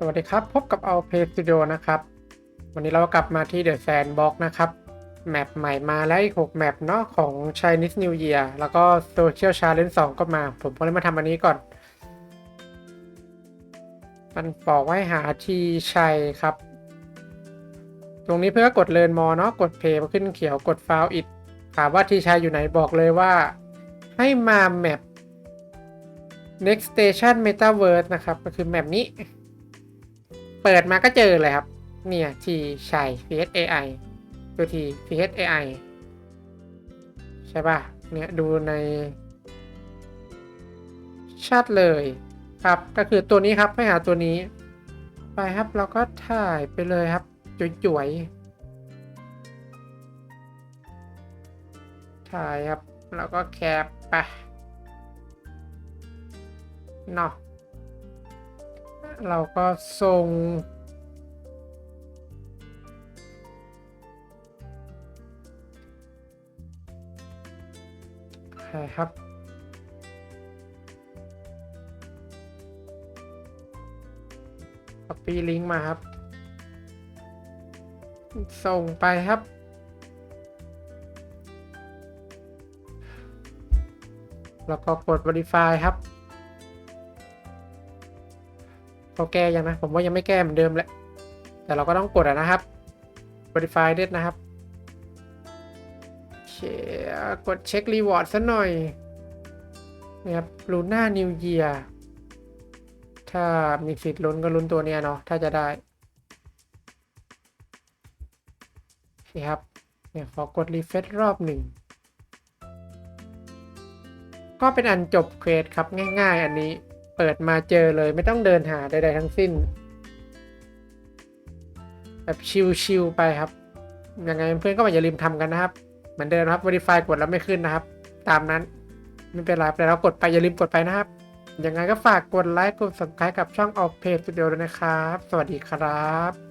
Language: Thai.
สวัสดีครับ พบกับเอาเพ y Studio นะครับ วันนี้เรากลับมาที่ The Sandbox นะครับแมปใหม่มาแล้วอีก 6 แมปเนาะของ Chinese New Year แล้วก็ Social Challenge 2 ก็มา ผมก็เลยมาทำอันนี้ก่อน มันบอกว่าหาทีชัยครับ ตรงนี้เพื่อกดเลินมอเนาะกดเพย์ขึ้นเขียวกดฟาวอิดถามว่าทีชัยอยู่ไหนบอกเลยว่า ให้มาแมป next station metaverse นะครับ ก็คือแมปนี้ เปิดมาก็เจอเลยครับ เนี่ยทีชัย PHAI ตัวที PHAI ใช่ป่ะ เนี่ยดูในชัดเลยครับ ก็คือตัวนี้ครับให้หาตัวนี้ ไปครับ เราก็ถ่ายไปเลยครับ จุ๋ยๆ ถ่ายครับ แล้วก็แคปไปเนาะ เราก็ส่งใช่ครับ copy ลิงก์มาครับ ส่งไปครับ แล้วก็กด verify ครับ เขาแก้ยังนะ ผมว่ายังไม่แก้เหมือนเดิมแหละ แต่เราก็ต้องกดะนะครับ verify เด็ดนะครับเคกดเช็ครีวอร์ดซะหน่อยนี่ครับลูน่านิวเยียถ้ามีสิทธิ์ลุ้นก็ลุ้นตัวเนี้ยเนาะถ้าจะได้โอเคครับเนี่ยขอกดรีเฟรชรอบหนึ่งก็เป็นอันจบเควสครับง่ายๆ อันนี้ เปิดมาเจอเลยไม่ต้องเดินหาใดๆทั้งสิ้น แบบชิลๆไปครับ ยังไงเพื่อนก็อย่าลืมทำกันนะครับ เหมือนเดิมครับ Verify กดแล้วไม่ขึ้นนะครับ ตามนั้น ไม่เป็นไรแต่เรากดไปอย่าลืมกดไปนะครับ ยังไงก็ฝากกดไลค์กด subscribe กับช่อง Off Page Studio ด้วยนะครับ สวัสดีครับ